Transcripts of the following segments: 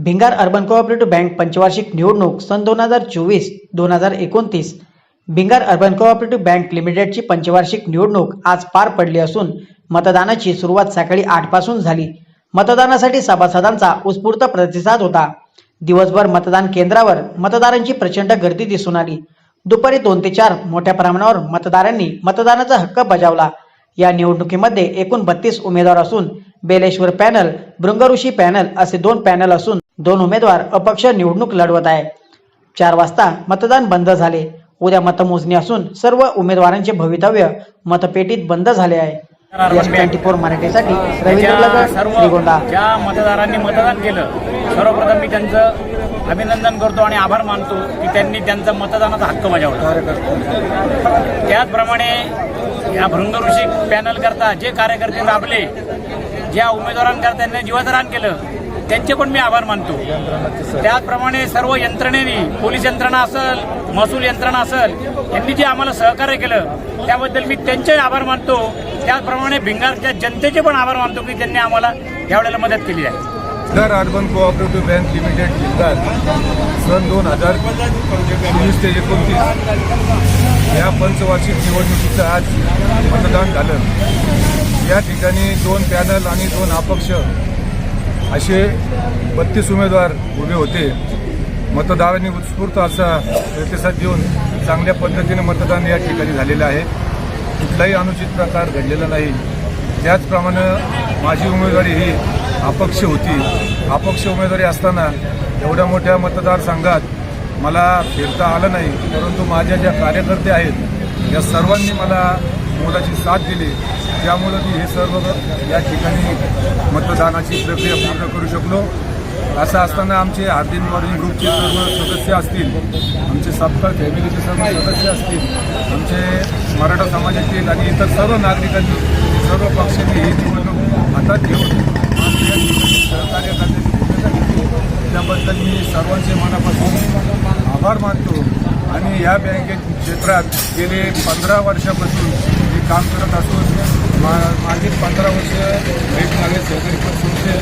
Bhingar urban cooperative bank पंचवार्षिक निवडणूक सन दोन हजार चोवीस दोन हजार एकोणतीस. भिंगार अर्बन कोऑपरेटिव्ह बँक लिमिटेडची पंचवार्षिक निवडणूक आज पार पडली असून मतदानाची सुरुवात सकाळी आठपासून झाली. मतदानासाठी सभासदांचा उत्स्फूर्त प्रतिसाद होता. दिवसभर मतदान केंद्रावर मतदारांची प्रचंड गर्दी दिसून आली. दुपारी दोन ते चार मोठ्या प्रमाणावर मतदारांनी मतदानाचा हक्क बजावला. या निवडणुकीमध्ये एकूण बत्तीस उमेदवार असून बेलेश्वर पॅनल भृंगऋषी पॅनल असे दोन पॅनल असून दोन उमेदवार अपक्ष निवडणूक लढवत आहे. चार वाजता मतदान बंद झाले. उद्या मतमोजणी असून सर्व उमेदवारांचे भवितव्य मतपेटीत बंद झाले आहे. एस ट्वेंटी फोर मराठीसाठी रवींद्र श्रीगोंदा ज्या मतदारांनी मतदान केलं सर्वप्रथम मी त्यांचं अभिनंदन करतो आणि आभार मानतो की त्यांनी त्यांचा मतदानाचा हक्क बजावला. त्याचप्रमाणे या भृंगऋषी पॅनल करता जे कार्यकर्ते राबले ज्या उमेदवारांकरता त्यांनी जीवतदान केलं त्यांचे पण मी आभार मानतो. त्याचप्रमाणे सर्व यंत्रणेने पोलीस यंत्रणा असेल महसूल यंत्रणा असेल यांनी जे आम्हाला सहकार्य केलं त्याबद्दल मी त्यांचे आभार मानतो. त्याचप्रमाणे भिंगारच्या जनतेचे पण आभार मानतो की त्यांनी आम्हाला यावेळेला मदत केली आहे. दर urban cooperative bank limited Bhingar सन दोन हजार चोवीस ते एकोणतीस. या पंचवार्षिक निवडणुकीचं आज मतदान झालं. या ठिकाणी दोन पॅनल आणि दोन अपक्ष असे बत्तीस उमेदवार उभे होते. मतदारांनी उत्स्फूर्त असा प्रतिसाद देऊन चांगल्या पद्धतीने मतदान या ठिकाणी झालेलं आहे. कुठलाही अनुचित प्रकार घडलेला नाही. त्याचप्रमाणे माझी उमेदवारी ही अपक्ष होती. अपक्ष उमेदवारी असताना एवढ्या मोठ्या मतदारसंघात मला फिरता आलं नाही. परंतु माझ्या ज्या कार्यकर्ते आहेत या सर्वांनी मला मोलाची साथ दिली. त्यामुळं मी हे सर्व या ठिकाणी मतदानाची प्रक्रिया पूर्ण करू शकलो. असं असताना आमचे हार्दिन मॉर्निंग ग्रुपचे सर्व सदस्य असतील आमचे सबका फॅमिलीचे सर्व सदस्य असतील आमचे मराठा समाजातील आणि इतर सर्व नागरिकांनी सर्व पक्षांनी ही निवडणूक हातात घेऊन सहकार्य करण्याची भूमिका घेतली त्याबद्दल मी सर्वांचे मनापासून आभार मानतो. आणि या बँकेत क्षेत्रात गेले पंधरा वर्षापासून काम करत असून मा मागील पंधरा वर्ष वेगवेगळे सहकारी संस्थे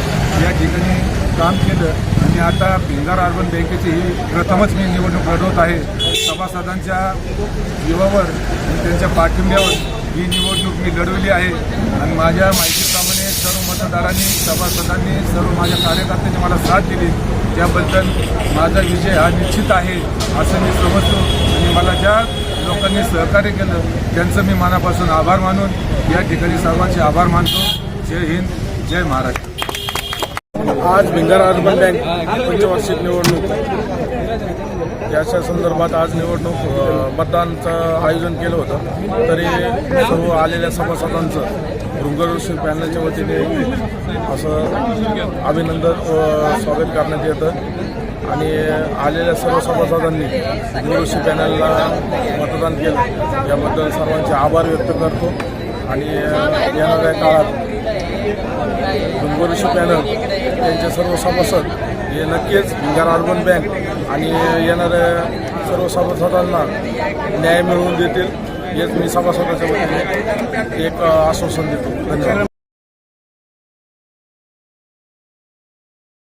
या ठिकाणी काम केलं आणि आता भिंगार अर्बन बँकेची ही प्रथमच मी निवडणूक लढवत आहे. सभासदांच्या जीवावर आणि त्यांच्या पाठिंब्यावर ही निवडणूक मी लढवली आहे. आणि माझ्या माहितीप्रमाणे सर्व मतदारांनी सभासदांनी सर्व माझ्या कार्यकर्त्यांनी मला साथ दिली. त्याबद्दल माझा विजय हा निश्चित आहे असं मी समजतो. आणि मला ज्या लोकांनी सहकार्य केलं त्यांचं मी मनापासून आभार मानून या ठिकाणी सर्वांचे आभार मानतो. जय हिंद जय महाराष्ट्र. आज भिंगार अर्बन बँक पंचवार्षिक निवडणूक. याच्या संदर्भात आज निवडणूक मतदानचं आयोजन केलं होतं. तरी सर्व आलेल्या सभासदांचं भृंगऋषी पॅनलच्या वतीने असं अभिनंदन स्वागत करण्यात येतं. आणि आलेल्या सर्व सभासदांनी भृंगऋषी पॅनलला मतदान केलं. याबद्दल सर्वांचे आभार व्यक्त करतो. आणि येणाऱ्या काळात डोंगरशी पॅनल त्यांचे सर्व सभासद हे नक्कीच भिंगार अर्बन बँक आणि येणाऱ्या सर्व सभासदांना न्याय मिळवून देतील हेच मी सभासदाच्या वतीने एक आश्वासन देतो. धन्यवाद.